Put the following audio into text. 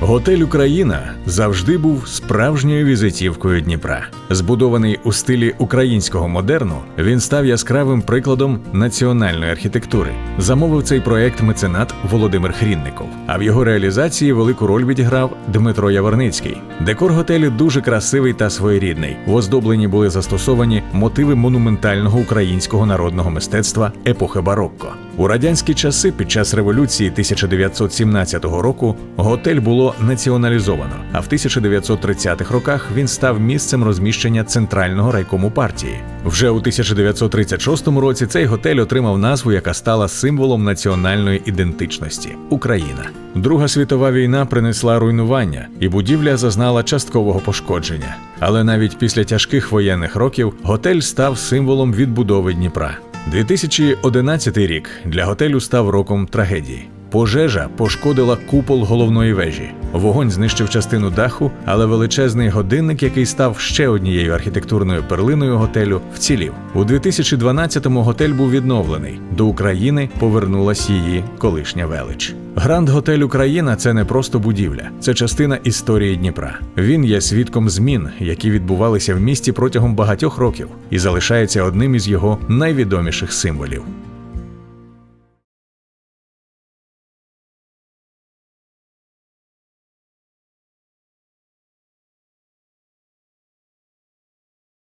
Готель Україна завжди був справжньою візитівкою Дніпра. Збудований у стилі українського модерну, він став яскравим прикладом національної архітектури. Замовив цей проект меценат Володимир Хрінников. А в його реалізації велику роль відіграв Дмитро Яворницький. Декор готелю дуже красивий та своєрідний. В оздобленні були застосовані мотиви монументального українського народного мистецтва епохи барокко. У радянські часи під час революції 1917 року готель було націоналізовано, а в 1930-х роках він став місцем розміщення центрального райкому партії. Вже у 1936 році цей готель отримав назву, яка стала символом національної ідентичності Україна. Друга світова війна принесла руйнування, і будівля зазнала часткового пошкодження. Але навіть після тяжких воєнних років готель став символом відбудови Дніпра. 2011 рік для готелю став роком трагедії. Пожежа пошкодила купол головної вежі. Вогонь знищив частину даху, але величезний годинник, який став ще однією архітектурною перлиною готелю, вцілів. У 2012-му готель був відновлений. До України повернулась її колишня велич. Гранд Готель Україна це не просто будівля, це частина історії Дніпра. Він є свідком змін, які відбувалися в місті протягом багатьох років, і залишається одним із його найвідоміших символів.